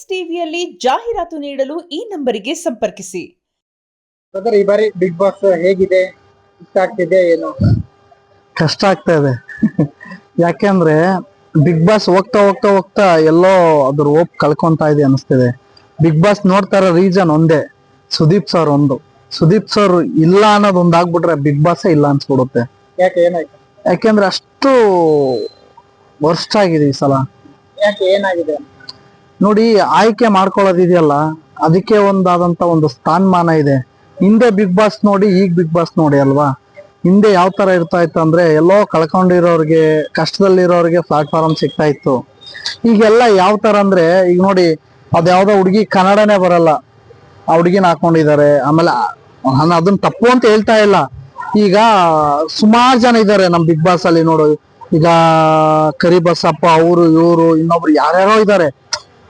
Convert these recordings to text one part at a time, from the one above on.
Times ಟಿವಿಯಲ್ಲಿ ಜಾಹೀರಾತು ನೀಡಲು ಈ ನಂಬರಿಗೆ ಸಂಪರ್ಕಿಸಿ. ಬ್ರದರ್ ಈ ಬಾರಿ ಬಿಗ್ ಬಾಸ್ ಹೇಗಿದೆ? ಇಷ್ಟ ಆಗ್ತಿದೆ ಏನು? ಕಷ್ಟ ಆಗ್ತಾ ಇದೆ. ಯಾಕೆಂದ್ರೆ ಬಿಗ್ ಬಾಸ್ ಹೋಗ್ತಾ ಹೋಗ್ತಾ ಹೋಗ್ತಾ ಎಲ್ಲೋ ಅದ್ರ ಹೋಪ್ ಕಳ್ಕೊಂತಾ ಇದೆ ಅನಿಸ್ತಿದೆ. ಬಿಗ್ ಬಾಸ್ ನೋಡ್ತಾ ಇರೋ ರೀಸನ್ ಒಂದೇ ಸುದೀಪ್ ಸರ್ ಒಂದು. ಸುದೀಪ್ ಸರ್ ಇಲ್ಲ ಅನ್ನೋದು ಒಂದ್ ಆಗ್ಬಿಟ್ರೆ ಬಿಗ್ ಬಾಸ್ ಇಲ್ಲ ಅನ್ಸ್ಬಿಡುತ್ತೆ. ಯಾಕೆ ಏನಾಯ್ತು? ಯಾಕೆಂದ್ರೆ ಅಷ್ಟು ವರ್ಸ್ಟ್ ಆಗಿದೆ ಈ ಸಲ. ಯಾಕೆ ಏನಾಗಿದೆ ನೋಡಿ, ಆಯ್ಕೆ ಮಾಡ್ಕೊಳ್ಳೋದಿದೆಯಲ್ಲ, ಅದಕ್ಕೆ ಒಂದಾದಂತ ಒಂದು ಸ್ಥಾನಮಾನ ಇದೆ. ಹಿಂದೆ ಬಿಗ್ ಬಾಸ್ ನೋಡಿ, ಈಗ ಬಿಗ್ ಬಾಸ್ ನೋಡಿ ಅಲ್ವಾ? ಹಿಂದೆ ಯಾವ ತರ ಇರ್ತಾ ಇತ್ತು ಅಂದ್ರೆ, ಎಲ್ಲೋ ಕಳ್ಕೊಂಡಿರೋರಿಗೆ, ಕಷ್ಟದಲ್ಲಿರೋರಿಗೆ ಪ್ಲಾಟ್ಫಾರ್ಮ್ ಸಿಗ್ತಾ ಇತ್ತು ಈಗೆಲ್ಲ ಯಾವ ತರ ಅಂದ್ರೆ, ಈಗ ನೋಡಿ ಅದ್ಯಾವ್ದೋ ಹುಡುಗಿ ಕನ್ನಡನೇ ಬರಲ್ಲ. ಆ ಹುಡುಗಿನ ಹಾಕೊಂಡಿದ್ದಾರೆ. ಆಮೇಲೆ, ನಾನು ಅದನ್ನ ತಪ್ಪು ಅಂತ ಹೇಳ್ತಾ ಇಲ್ಲ. ಈಗ ಸುಮಾರು ಜನ ಇದ್ದಾರೆ ನಮ್ ಬಿಗ್ ಬಾಸ್ ಅಲ್ಲಿ ನೋಡು. ಈಗ ಕರಿಬಸಪ್ಪ, ಅವರು, ಇವರು, ಇನ್ನೊಬ್ರು ಯಾರ್ಯಾರೋ ಇದ್ದಾರೆ.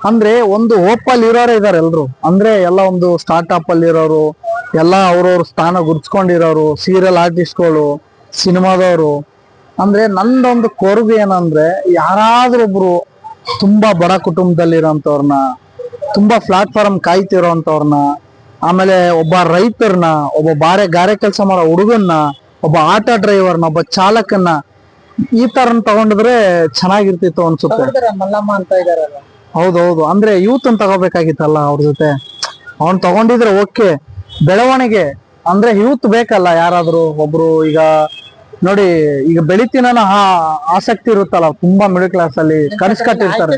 ಅಂದ್ರೆ ಒಂದು ಹೋಪ್ ಅಲ್ಲಿ ಇರೋರೇ ಇದಾರೆ ಎಲ್ರು. ಅಂದ್ರೆ ಎಲ್ಲ ಒಂದು ಸ್ಟಾರ್ಟ್ಅಪ್ ಅಲ್ಲಿ ಇರೋರು, ಎಲ್ಲ ಅವ್ರವ್ರ ಸ್ಥಾನ ಗುರ್ಸ್ಕೊಂಡಿರೋರು ಸೀರಿಯಲ್ ಆರ್ಟಿಸ್ಟ್ಗಳು ಸಿನಿಮಾದವರು. ಅಂದ್ರೆ ನಂದೊಂದು ಕೊರಗು ಏನಂದ್ರೆ ಯಾರಾದ್ರೂ ಒಬ್ರು ತುಂಬಾ ಬಡ ಕುಟುಂಬದಲ್ಲಿರೋಂಥವ್ರನ್ನ ತುಂಬಾ ಪ್ಲಾಟ್ಫಾರ್ಮ್ ಕಾಯ್ತಿರೋಂಥವ್ರನ್ನ, ಆಮೇಲೆ ಒಬ್ಬ ರೈತರನ್ನ ಒಬ್ಬ ಬಾರೆ ಗಾರೆ ಕೆಲಸ ಮಾಡೋ ಹುಡುಗನ್ನ, ಒಬ್ಬ ಆಟೋ ಡ್ರೈವರ್ನ ಒಬ್ಬ ಚಾಲಕನ್ನ ಈ ತರ ತಗೊಂಡಿದ್ರೆ ಚೆನ್ನಾಗಿರ್ತಿತ್ತು ಅನ್ಸುತ್ತೆ. ಮಲ್ಲಮ್ಮ ಅಂತ ಇದಾರಲ್ಲ ಹೌದೌದು. ಅಂದ್ರೆ ಯೂತ್ ಅನ್ ತಗೋಬೇಕಾಗಿತ್ತಲ್ಲ ಅವ್ರ ಜೊತೆ? ಅವ್ನ್ ತಗೊಂಡಿದ್ರೆ ಓಕೆ ಬೆಳವಣಿಗೆ. ಅಂದ್ರೆ ಯೂತ್ ಬೇಕಲ್ಲ ಯಾರಾದ್ರೂ ಒಬ್ರು ಈಗ ನೋಡಿ ಈಗ ಬೆಳಿತೀನ ಆಸಕ್ತಿ ಇರುತ್ತಲ್ಲ ತುಂಬಾ ಮಿಡಲ್ ಕ್ಲಾಸ್ ಅಲ್ಲಿ ಕನಸು ಕಟ್ಟಿರ್ತಾರೆ.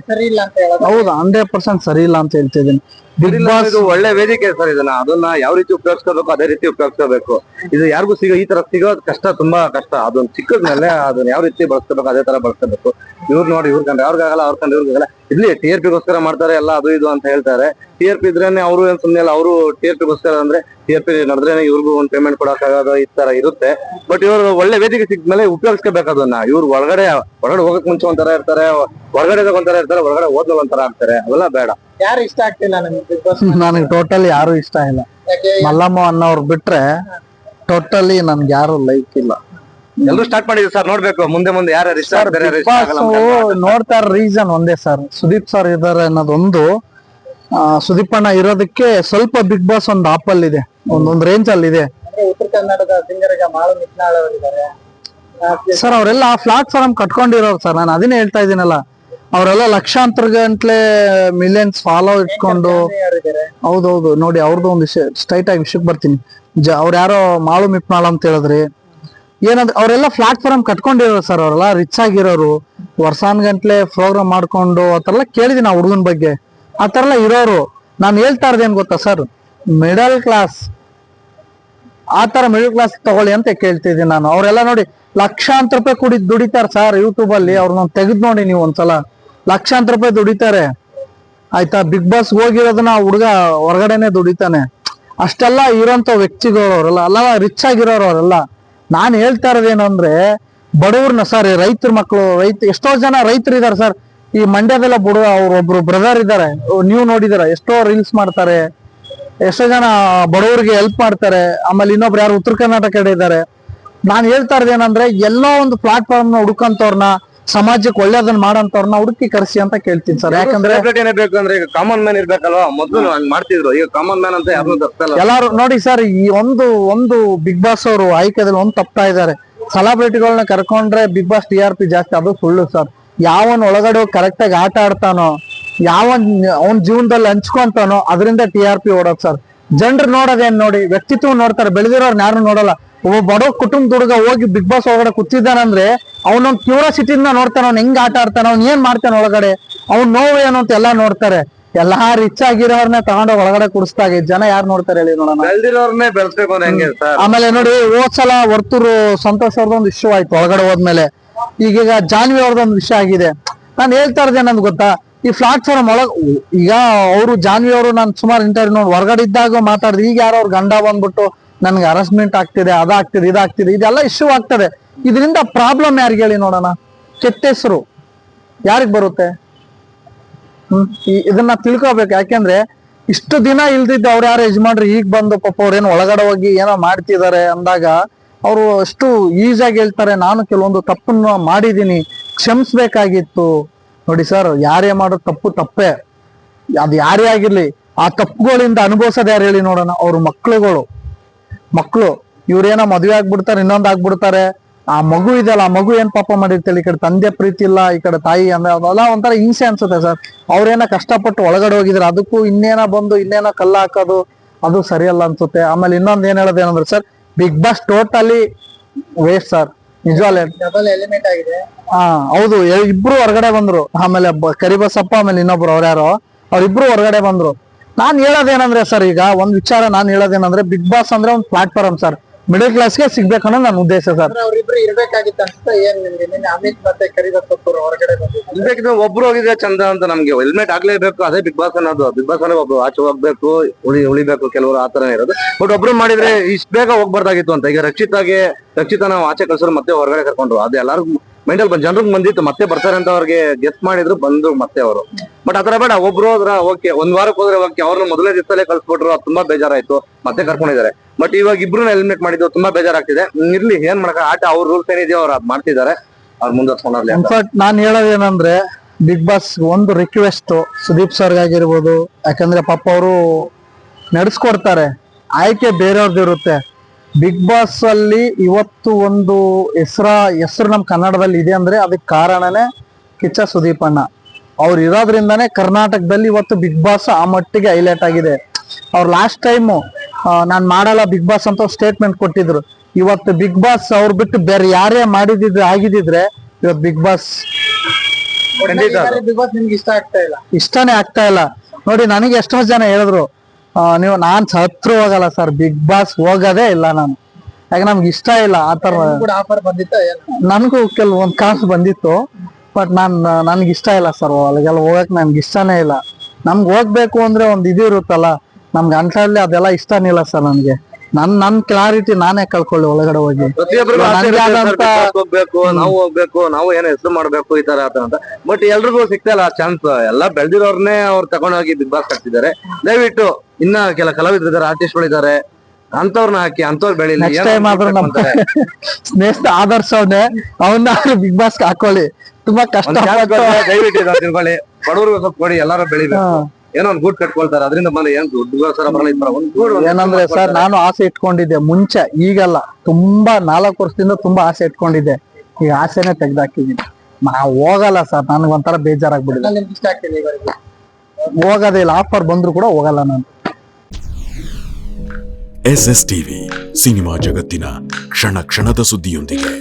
ಹೌದು ಹಂಡ್ರೆಡ್ ಪರ್ಸೆಂಟ್ ಸರಿ ಇಲ್ಲ ಅಂತ ಹೇಳ್ತಿದ್ದೀನಿ ಬಿಗ್ ಬಾಸ್ ಇದು ಒಳ್ಳೆ ವೇದಿಕೆ ಸರ್ ಇದನ್ನ. ಅದನ್ನ ಯಾವ ರೀತಿ ಉಪಯೋಗಿಸ್ಕೋಬೇಕು ಅದೇ ರೀತಿ ಉಪಯೋಗಿಸ್ಕೋಬೇಕು. ಇದು ಯಾರಿಗೂ ಸಿಗೋ ಈ ತರ ಸಿಗೋದ್ ಕಷ್ಟ ತುಂಬಾ ಕಷ್ಟ. ಅದೊಂದು ಸಿಕ್ಕದ್ಮೇಲೆ ಅದನ್ನ ಯಾವ ರೀತಿ ಬಳಸ್ಕೋಬೇಕು ಅದೇ ತರ ಬಳಸ್ಕೋಬೇಕು. ಇವ್ರು ನೋಡಿ ಇವ್ರ ಕಂಡ್ರೆ ಅವ್ರಿಗಾಗಲ್ಲ ಅವ್ರ ಕಂಡ್ರೆ ಇವ್ರಿಗಾಗಲ್ಲ. ಇಲ್ಲಿ ಟಿ ಆರ್ ಪಿಗೋಸ್ಕರ ಮಾಡ್ತಾರೆ ಎಲ್ಲ ಅದು ಇದು ಅಂತ ಹೇಳ್ತಾರೆ. ಟಿ ಆರ್ ಪಿ ಇದ್ರೇನೆ ಅವರು ಏನ್ ಸುಮ್ನೆ ಅಲ್ಲ ಅವರು ಟಿ ಆರ್ ಪಿಗೋಸ್ಕರ ಅಂದ್ರೆ ಟಿ ಆರ್ ಪಿ ನಡೆದ್ರೇನೆ ಇವ್ರಿಗೂ ಒಂದು ಪೇಮೆಂಟ್ ಕೊಡಕ್ಕಾಗೋದು ಈ ತರ ಇರುತ್ತೆ. ಬಟ್ ಇವರು ಒಳ್ಳೆ ವೇದಿಕೆ ಸಿಕ್ಮೇಲೆ ಉಪಯೋಗಿಸ್ಕೋಬೇಕು ಅದನ್ನ. ಇವ್ರು ಒಳಗಡೆ ಹೊರಗಡೆ ಹೋಗಕ್ ಮುಂಚೆ ಒಂಥರ ಇರ್ತಾರೆ ಹೊರಗಡೆ ಒಂಥರ ಇರ್ತಾರೆ ಹೊರಗಡೆ ಹೋದ್ಮೇಲೆ ಒಂಥರ ಆಗ್ತಾರೆ. ಅವೆಲ್ಲ ಬೇಡ. ಯಾರು ಇಷ್ಟ ಆಗ್ತಿಲ್ಲ ನಮ್ಗೆ ನನಗೆ ಟೋಟಲಿ ಯಾರು ಇಷ್ಟ ಇಲ್ಲ. ಮಲ್ಲಮ್ಮ ಅನ್ನೋರು ಬಿಟ್ರೆ ಟೋಟಲಿ ನನ್ಗೆ ಯಾರು ಲೈಕ್ ಇಲ್ಲ. ಎಲ್ರು ಸ್ಟಾರ್ಟ್ ಮಾಡಿದ್ರು ಸರ್ ನೋಡ್ಬೇಕು. ಮುಂದೆ ಮುಂದೆ ಸರ್ ಯಾರು ಬಿಗ್ ಇಷ್ಟ ಬಾಸ್ ಆಗಲ್ಲ ನೋಡ್ತಾ ಇರೋ ರೀಸನ್ ಒಂದೇ ಸರ್ ಸುದೀಪ್ ಸರ್ ಇದಾರೆ ಅನ್ನೋದೊಂದು. ಆ, ಸುದೀಪ್ ಅಣ್ಣ ಇರೋದಕ್ಕೆ ಸ್ವಲ್ಪ ಬಿಗ್ ಬಾಸ್ ಒಂದು ಆಪಲ್ ಇದೆ. ಒಂದೊಂದು ರೇಂಜ್ ಅಲ್ಲಿ ಇದೆ. ಉತ್ತರ ಕನ್ನಡದ ಮಾಳು ಅವರಿದ್ದಾರೆ ಸರ್ ಅವರೆಲ್ಲ ಪ್ಲಾಟ್ಫಾರ್ಮ್ ಕಟ್ಕೊಂಡಿರೋರು ಸರ್ ನಾನು ಅದನ್ನೇ ಹೇಳ್ತಾ ಇದೀನಲ್ಲ ಅವರೆಲ್ಲ ಲಕ್ಷಾಂತರ ಗಂಟ್ಲೆ ಮಿಲಿಯನ್ಸ್ ಫಾಲೋ ಇಟ್ಕೊಂಡು ಯಾರಿದ್ದಾರೆ ಹೌದೌದು ನೋಡಿ ಅವ್ರದ್ದು ಒಂದು ವಿಷಯ ಸ್ಟ್ರೈಟ್ ಆಗಿ ವಿಷಯಕ್ಕೆ ಬರ್ತೀನಿ. ಜ ಅವ್ರು ಯಾರೋ ಮಾಳು ಮಿಪ್ನಾಳ್ ಅಂತ ಹೇಳಿದ್ರಿ. ಏನಂದ್ರೆ ಅವರೆಲ್ಲ ಪ್ಲಾಟ್ಫಾರ್ಮ್ ಕಟ್ಕೊಂಡಿರೋ ಸರ್ ಅವರೆಲ್ಲ ರಿಚ್ ಆಗಿರೋರು. ವರ್ಷಾನ್ ಗಂಟ್ಲೆ ಪ್ರೋಗ್ರಾಮ್ ಮಾಡ್ಕೊಂಡು ಆ ಥರ ಎಲ್ಲ ಕೇಳಿದೀನಿ ಆ ಹುಡುಗನ ಬಗ್ಗೆ. ಆ ಥರ ಎಲ್ಲ ಇರೋರು. ನಾನು ಹೇಳ್ತಾ ಇರೋದೇನು ಗೊತ್ತಾ ಸರ್ ಮಿಡಲ್ ಕ್ಲಾಸ್ ಆ ಥರ ಮಿಡಲ್ ಕ್ಲಾಸ್ ತಗೊಳ್ಳಿ ಅಂತ ಕೇಳ್ತಿದ್ದೀನಿ ನಾನು. ಅವರೆಲ್ಲ ನೋಡಿ, ಲಕ್ಷಾಂತರ ರೂಪಾಯಿ ಕುಡಿ ದುಡಿತಾರೆ ಸರ್ ಯೂಟ್ಯೂಬಲ್ಲಿ ಅವ್ರನ್ನ ತೆಗೆದು ನೋಡಿ ನೀವು ಒಂದ್ಸಲ. ಲಕ್ಷಾಂತರ ರೂಪಾಯಿ ದುಡಿತಾರೆ. ಆಯ್ತಾ? ಬಿಗ್ ಬಾಸ್ ಹೋಗಿರೋದನ್ನ ಹುಡುಗ ಹೊರಗಡೆನೆ ದುಡಿತಾನೆ. ಅಷ್ಟೆಲ್ಲ ಇರೋಂತ ವ್ಯಕ್ತಿಗಳು ಅವರೆಲ್ಲ ಅಲ್ಲ ರಿಚ್ ಆಗಿರೋರು ಅವರೆಲ್ಲ. ನಾನ್ ಹೇಳ್ತಾ ಇರೋದೇನಂದ್ರೆ ಬಡವ್ರನ್ನ ಸರ್ ರೈತರ ಮಕ್ಕಳು ರೈತ ಎಷ್ಟೋ ಜನ ರೈತರು ಇದಾರೆ ಸರ್ ಈ ಮಂಡ್ಯದೆಲ್ಲ ಬಡವ ಅವ್ರ ಒಬ್ರು ಬ್ರದರ್ ಇದ್ದಾರೆ ನೀವು ನೋಡಿದಾರೆ, ಎಷ್ಟೋ ರೀಲ್ಸ್ ಮಾಡ್ತಾರೆ. ಎಷ್ಟೋ ಜನ ಬಡವರಿಗೆ ಹೆಲ್ಪ್ ಮಾಡ್ತಾರೆ. ಆಮೇಲೆ ಇನ್ನೊಬ್ರು ಯಾರು ಉತ್ತರ ಕರ್ನಾಟಕ ಕಡೆ ಇದ್ದಾರೆ ನಾನು ಹೇಳ್ತಾ ಇರೋದೇನಂದ್ರೆ ಎಲ್ಲೋ ಒಂದು ಪ್ಲಾಟ್ಫಾರ್ಮ್ನ ಹುಡುಕಂತವ್ರನ್ನ ಸಮಾಜಕ್ಕೆ ಒಳ್ಳೇದನ್ನ ಮಾಡಂತವ್ರನ್ನ ಹುಡುಕಿ ಕರೆಸಿ ಅಂತ ಕೇಳ್ತೀನಿ ಸರ್. ಯಾಕಂದ್ರೆ ಬೇಕು ಅಂದ್ರೆ ಈಗ ಕಾಮನ್ ಮ್ಯಾನ್ ಇರ್ಬೇಕಲ್ವಾ? ಮೊದಲು ಹಂಗ್ ಮಾಡ್ತಿದ್ರು. ಈಗ ಕಾಮನ್ ಮ್ಯಾನ್ ಅಂತ ಯಾರು ತಪ್ಪಲ್ಲ ಎಲ್ಲಾರು ನೋಡಿ ಸರ್ ಈ ಒಂದು ಒಂದು ಬಿಗ್ ಬಾಸ್ ಅವರು ಆಯ್ಕೆದಲ್ಲಿ ಒಂದು ತಪ್ತಾ ಇದ್ದಾರೆ ಸೆಲೆಬ್ರಿಟಿಗಳನ್ನ ಕರ್ಕೊಂಡ್ರೆ Bigg Boss T R P ಜಾಸ್ತಿ ಅದು ಸುಳ್ಳು ಸರ್. ಯಾವನ್ ಒಳಗಡೆ ಕರೆಕ್ಟ್ ಆಗಿ ಆಟ ಆಡ್ತಾನೋ ಯಾವನ್ ಅವನ್ ಜೀವನದಲ್ಲಿ ಹಂಚ್ಕೊಂತಾನೋ ಅದರಿಂದ ಟಿ ಆರ್ ಪಿ ಓಡೋದು ಸರ್. ಜನರು ನೋಡೋದೇನ್ ನೋಡಿ ವ್ಯಕ್ತಿತ್ವ ನೋಡ್ತಾರೆ ಬೆಳೆದಿರೋರ್ನ ಯಾರು ನೋಡಲ್ಲ. ಒಬ್ಬ ಬಡ ಕುಟುಂಬ ಹುಡುಗ ಹೋಗಿ ಬಿಗ್ ಬಾಸ್ ಒಳಗಡೆ ಕೂತಿದ್ದಾನಂದ್ರೆ ಅವನೊಂದ್ ಕ್ಯೂರಿಯಾಸಿಟಿನ ನೋಡ್ತಾನ ಅವ್ನು ಹೆಂಗ್ ಆಟ ಆಡ್ತಾನ ಅವ್ನ್ ಏನ್ ಮಾಡ್ತಾನ ಒಳಗಡೆ ಅವ್ನ್ ನೋವು ಏನು ಅಂತ ಎಲ್ಲಾ ನೋಡ್ತಾರೆ. ಎಲ್ಲಾ ರಿಚ್ ಆಗಿರೋರ್ನ ತಗೊಂಡು ಒಳಗಡೆ ಕುಡಿಸ್ದಾಗ ಜನ ಯಾರು ನೋಡ್ತಾರೆ ಹೇಳಿ ನೋಡೋಣ. ಬೆಳ್ದಿರೋರ್ನೇ ಬೆಳೆಸ್ಬೇಕು ಹೆಂಗೆ ಸರ್. ಆಮೇಲೆ ನೋಡಿ ಹೋದ್ ಸಲ ಸಂತೋಷ ಸಂತೋಷ್ ಅವ್ರದ್ದೊಂದು ಇಶ್ಯೂ ಆಯ್ತು ಒಳಗಡೆ ಹೋದ್ಮೇಲೆ. ಈಗೀಗ ಜಾನ್ವಿ ಅವ್ರದ್ದೊಂದು ವಿಷಯ ಆಗಿದೆ. ನಾನು ಹೇಳ್ತಾ ಇರೋದು ಏನಂದ್ ಗೊತ್ತಾ? ಈ ಪ್ಲಾಟ್ಫಾರ್ಮ್ ಒಳಗ ಈಗ ಅವರು ಜಾನ್ವಿ ಅವರು ನಾನು ಸುಮಾರು ಇಂಟರ್ವ್ಯೂ ನೋಡಿ ಹೊರಗಡೆ ಇದ್ದಾಗ ಮಾತಾಡಿದ್ರು ಈಗ ಯಾರೋ ಅವ್ರ ಗಂಡ ಬಂದ್ಬಿಟ್ಟು ನನ್ಗೆ ಹರಾಸ್ಮೆಂಟ್ ಆಗ್ತಿದೆ, ಅದಾಗ್ತಿದೆ, ಇದಾಗ್ತಿದೆ, ಇದೆಲ್ಲ ಇಶ್ಯೂ ಆಗ್ತದೆ. ಇದರಿಂದ ಪ್ರಾಬ್ಲಮ್ ಯಾರಿಗೆ ಹೇಳಿ ನೋಡೋಣ? ಕೆಟ್ಟ ಹೆಸರು. ಯಾರಿಗೆ ಬರುತ್ತೆ? ಹ್ಮ್ ಇದನ್ನ ತಿಳ್ಕೊಬೇಕು. ಯಾಕೆಂದ್ರೆ ಇಷ್ಟು ದಿನ ಇಲ್ದಿದ್ದು ಅವ್ರು ಯಾರು ಯಜಮಾನ್ರು, ಈಗ ಬಂದು ಪಾಪ ಅವ್ರೇನು ಒಳಗಡೆ ಹೋಗಿ ಏನೋ ಮಾಡ್ತಿದ್ದಾರೆ ಅಂದಾಗ ಅವರು ಅಷ್ಟು ಈಸಿಯಾಗಿ ಹೇಳ್ತಾರೆ, ನಾನು ಕೆಲವೊಂದು ತಪ್ಪನ್ನು ಮಾಡಿದೀನಿ ಕ್ಷಮಿಸ್ಬೇಕಾಗಿತ್ತು. ನೋಡಿ ಸರ್, ಯಾರೇ ಮಾಡೋ ತಪ್ಪು ತಪ್ಪೇ. ಅದು ಯಾರೇ ಆಗಿರ್ಲಿ, ಆ ತಪ್ಪುಗಳಿಂದ ಅನುಭವಿಸೋದು ಯಾರು ಹೇಳಿ ನೋಡೋಣ? ಅವ್ರ ಮಕ್ಳುಗಳು. ಮಕ್ಳು ಇವ್ರೇನೋ ಮದುವೆ ಆಗ್ಬಿಡ್ತಾರೆ ಇನ್ನೊಂದ್ ಆಗ್ಬಿಡ್ತಾರೆ. ಆ ಮಗು ಇದೆಯಲ್ಲ ಆ ಮಗು ಏನ್ ಪಾಪ ಮಾಡಿರ್ತೇಳಿ ಈ ಕಡೆ ತಂದೆ ಪ್ರೀತಿ ಇಲ್ಲ ಈ ಕಡೆ ತಾಯಿ ಅಂದ್ರೆ ಅದೆಲ್ಲ ಒಂಥರ ಹಿಂಸೆ ಅನ್ಸುತ್ತೆ ಸರ್. ಅವ್ರೇನ ಕಷ್ಟಪಟ್ಟು ಒಳಗಡೆ ಹೋಗಿದ್ರೆ ಅದಕ್ಕೂ ಇನ್ನೇನೋ ಬಂದು ಇನ್ನೇನೋ ಕಲ್ಲ ಹಾಕೋದು ಅದು ಸರಿಯಲ್ಲ ಅನ್ಸುತ್ತೆ. ಆಮೇಲೆ ಇನ್ನೊಂದ್ ಏನ್ ಹೇಳೋದೇನಂದ್ರೆ sir Bigg Boss totally waste sir. ನಿಜವಾಲ್ double element ಆಗಿದೆ. ಹಾ ಹೌದು ಇಬ್ರು ಹೊರಗಡೆ ಬಂದ್ರು. ಆಮೇಲೆ ಕರಿಬಸಪ್ಪ ಆಮೇಲೆ ಇನ್ನೊಬ್ರು ಅವ್ರ್ಯಾರೋ ಅವ್ರಿಬ್ರು ಹೊರಗಡೆ ಬಂದ್ರು. ನಾನ್ ಹೇಳೋದೇನಂದ್ರೆ ಸರ್ ಈಗ ಒಂದ್ ವಿಚಾರ ನಾನ್ ಹೇಳೋದೇನಂದ್ರೆ ಬಿಗ್ ಬಾಸ್ ಅಂದ್ರೆ ಒಂದು ಪ್ಲಾಟ್ಫಾರ್ಮ್ ಸರ್. ಮಿಡಲ್ ಕ್ಲಾಸ್ಗೆ ಅನ್ನೋದು ನನ್ನ ಉದ್ದೇಶ ಸರ್. ಅವರಿಬ್ರು ಅವ್ರಿಬ್ರು ಇರ್ಬೇಕಾಗಿತ್ತು ಅನ್ಸುತ್ತೆ ಏನ್ ನಿಮ್ಗೆ? ನಿನ್ನೆ ಅಮಿತ್ ಮತ್ತೆ ಕರಿಬಸಪ್ಪರು ಹೊರಗಡೆ ಬಂದಿದ್ರು ಇಲ್ಬೇಕಿದ್ರೆ ಒಬ್ರು ಹೋಗಿದ್ರೆ ಚಂದ ಅಂತ ನಮ್ಗೆ. ಹೆಲ್ಮೆಟ್ ಆಗ್ಲೇಬೇಕು ಅದೇ ಬಿಗ್ ಬಾಸ್ ಅನ್ನೋದು. ಬಿಗ್ ಬಾಸ್ ಅನ್ನೋ ಒಬ್ರು ಆಚೆ ಹೋಗ್ಬೇಕು ಉಳಿ ಉಳಿಬೇಕು ಕೆಲವರು ಆತರನೇ ಇರೋದು. ಬಟ್ ಒಬ್ರು ಮಾಡಿದ್ರೆ ಇಷ್ಟ ಬೇಗ ಹೋಗ್ಬಾರ್ದಾಗಿತ್ತು ಅಂತ. ಈಗ ರಕ್ಷಿತಾಗೆ ರಕ್ಷಿತ ನಾವು ಆಚೆ ಕಳ್ಸೋರು ಮತ್ತೆ ಹೊರಗಡೆ ಕರ್ಕೊಂಡ್ರು. ಅದೇ ಎಲ್ಲಾರು ಮೈಂಡಲ್ ಬಂದ್ ಜನರಿಗೆ ಬಂದಿತ್ತು ಮತ್ತೆ ಬರ್ತಾರೆ ಅಂತ ಅವ್ರಿಗೆ ಗೆಸ್ ಮಾಡಿದ್ರು, ಬಂದ್ರು ಮತ್ತೆ ಅವರು. ಬಟ್ ಆತರ ಬೇಡ, ಒಬ್ರು ಹೋದ್ರ ಓಕೆ ಒಂದ್ ವಾರಕ್ಕೆ ಹೋದ್ರೆ ಓಕೆ ಅವ್ರನ್ನ ಮೊದಲೇ ದಿವಸದಲ್ಲೇ ಕಳ್ಸ್ಬಿಟ್ರು, ಅದು ತುಂಬಾ ಬೇಜಾರಾಯ್ತು, ಮತ್ತೆ ಕರ್ಕೊಂಡಿದ್ದಾರೆ. ಬಟ್ ಇವಾಗ ಇಬ್ರು ಹೆಲ್ಮೆಟ್ ಮಾಡಿದ್ರು ತುಂಬಾ ಬೇಜಾರಾಗ್ತಿದೆ. ಇರ್ಲಿ, ಏನ್ ಮಾಡಕ ಆಟ ಅವ್ರ ರೂಲ್ಸ್ ಏನಿದೆಯೋ ಅವ್ರು ಅದ್ ಮಾಡ್ತಿದ್ದಾರೆ. ಅವ್ರು ಮುಂದೆ ಇನ್ಫ್ಯಾಕ್ಟ್ ನಾನ್ ಹೇಳೋದೇನಂದ್ರೆ ಬಿಗ್ ಬಾಸ್ ಒಂದು ರಿಕ್ವೆಸ್ಟ್ ಸುದೀಪ್ ಸರ್ ಆಗಿರ್ಬೋದು ಯಾಕಂದ್ರೆ ಪಾಪ ಅವರು ನಡೆಸ್ಕೊಡ್ತಾರೆ. ಆಯ್ಕೆ ಬೇರೆಯವ್ರದ್ದು ಇರುತ್ತೆ ಬಿಗ್ ಬಾಸ್ ಅಲ್ಲಿ ಇವತ್ತು ಒಂದು ಹೆಸರ ಹೆಸರು ನಮ್ ಕನ್ನಡದಲ್ಲಿ ಇದೆ ಅಂದ್ರೆ ಅದಕ್ಕೆ ಕಾರಣನೇ ಕಿಚ್ಚ ಸುದೀಪಣ್ಣ ಅವ್ರು ಇರೋದ್ರಿಂದಾನೇ ಕರ್ನಾಟಕದಲ್ಲಿ ಇವತ್ತು ಬಿಗ್ ಬಾಸ್ ಆ ಮಟ್ಟಿಗೆ ಹೈಲೈಟ್ ಆಗಿದೆ. ಅವ್ರು ಲಾಸ್ಟ್ ಟೈಮು ನಾನ್ ಮಾಡಲ್ಲ ಬಿಗ್ ಬಾಸ್ ಅಂತ ಸ್ಟೇಟ್ಮೆಂಟ್ ಕೊಟ್ಟಿದ್ರು. ಇವತ್ತು ಬಿಗ್ ಬಾಸ್ ಅವ್ರು ಬಿಟ್ಟು ಬೇರೆ ಯಾರೇ ಮಾಡಿದಿದ್ರೆ ಆಗಿದಿದ್ರೆ ಇವತ್ತು ಬಿಗ್ ಬಾಸ್ ಬಿಗ್ ಬಾಸ್ ನಿಮ್ಗೆ ಇಷ್ಟ ಆಗ್ತಾ ಇಲ್ಲ? ಇಷ್ಟನೇ ಆಗ್ತಾ ಇಲ್ಲ. ನೋಡಿ ನನಗೆ ಎಷ್ಟೋ ಜನ ಹೇಳಿದ್ರು ನೀವು ನಾನ್ ಸತ್ರು ಹೋಗಲ್ಲ ಸರ್ ಬಿಗ್ ಬಾಸ್ ಹೋಗೋದೇ ಇಲ್ಲ ನಾನು. ಯಾಕೆ ನಮ್ಗೆ ಇಷ್ಟ ಇಲ್ಲ ಆ ತರ ಆಫರ್ ಬಂದಿತ್ತ ನನಗೂ ಕೆಲವೊಂದು ಕಾಸು ಬಂದಿತ್ತು ಬಟ್ ನಾನ್ ನನ್ಗೆ ಇಷ್ಟ ಇಲ್ಲ ಸರ್ ಅಲ್ಲಿಗೆಲ್ಲ ಹೋಗಕ್ ನನ್ಗೆ ಇಷ್ಟನೇ ಇಲ್ಲ. ನಮ್ಗೆ ಹೋಗ್ಬೇಕು ಅಂದ್ರೆ ಒಂದ್ ಇದು ಇರುತ್ತಲ್ಲ ನಮ್ಗೆ ಅನ್ಸಲ್ಲಿ ಅದೆಲ್ಲ ಇಷ್ಟನೇ ಇಲ್ಲ ಸರ್ ನನ್ಗೆ. ನನ್ ನನ್ ಕ್ಲಾರಿಟಿ ನಾನೇ ಕಳ್ಕೊಳ್ಳಿ ಒಳಗಡೆ ಹೋಗಿ. ಪ್ರತಿಯೊಬ್ಬರಿಗೂ ಆಸೆ ಇರುತ್ತೆ ಹೋಗ್ಬೇಕು ನಾವು ಹೋಗ್ಬೇಕು ನಾವು ಏನೋ ಹೆಸರು ಮಾಡ್ಬೇಕು ಈ ತರ ಅಂತ. ಬಟ್ ಎಲ್ರಿಗೂ ಸಿಗ್ತಾ ಇಲ್ಲ ಚಾನ್ಸ್ ಎಲ್ಲ ಬೆಳ್ದಿರೋರ್ನೇ ಅವ್ರು ತಗೊಂಡೋಗಿ ಬಿಗ್ ಬಾಸ್ ಹಾಕ್ತಿದ್ದಾರೆ ದಯವಿಟ್ಟು ಇನ್ನ ಕೆಲ ಕಲಾವಿದ್ರು ಇದಾರೆ ಆರ್ಟಿಸ್ಟ್ಗಳು ಇದಾರೆ ಅಂತವ್ರನ್ನ ಹಾಕಿ ಅಂತವ್ರು ಬೆಳಿಲಿ. ನೆಕ್ಸ್ಟ್ ಟೈಮ್ ಆದ್ರೂ. ಸ್ನೇಹಿತ ಆದರ್ಶ ಅವನೇ ಅವನ್ನ ಬಿಗ್ ಬಾಸ್ ಹಾಕೊಳ್ಳಿ. ತುಂಬಾ ಕಷ್ಟ ದಯವಿಟ್ಟು ಇದನ್ನ ತಿಳ್ಕೊಳ್ಳಿ. ಬಡವ್ರಿಗೂ ಸ್ವಲ್ಪ ಕೊಡಿ ಎಲ್ಲಾರು ಬೆಳಿಬೇಕು. ಏನೋ ಒಂದು ಗೂಡ್ ಕಟ್ಕೊಳ್ತಾರೆ. ಅದರಿಂದ ಬಂದ್ರೆ ಏನ್ ದೊಡ್ಡ ಸರ್ ಬರಲ್ಲ. ಒಂದ್ ಗೂಡ್ ಒಂದ್ ಏನಂದ್ರೆ ಸರ್ ನಾನು ಆಸೆ ಇಟ್ಕೊಂಡಿದ್ದೆ ಮುಂಚೆ ಈಗಲ್ಲ. ತುಂಬಾ ನಾಲ್ಕು ವರ್ಷದಿಂದ ತುಂಬಾ ಆಸೆ ಇಟ್ಕೊಂಡಿದ್ದೆ. ಈ ಆಸೆನೆ ತೆಗ್ದಾಕಿದೀನಿ ನಾ ಹೋಗಲ್ಲ ಸರ್ ನನಗೆ ಒಂಥರ ಬೇಜಾರಾಗ್ಬಿಡಿದೆ ಹೋಗೋದಿಲ್ಲ ಆಫರ್ ಬಂದ್ರು ಕೂಡ ಹೋಗಲ್ಲ ನಾನು. ಎಸ್ ಎಸ್ ಟಿವಿ ಸಿನಿಮಾ ಜಗತ್ತಿನ ಕ್ಷಣ ಕ್ಷಣದ ಸುದ್ದಿಯೊಂದಿಗೆ.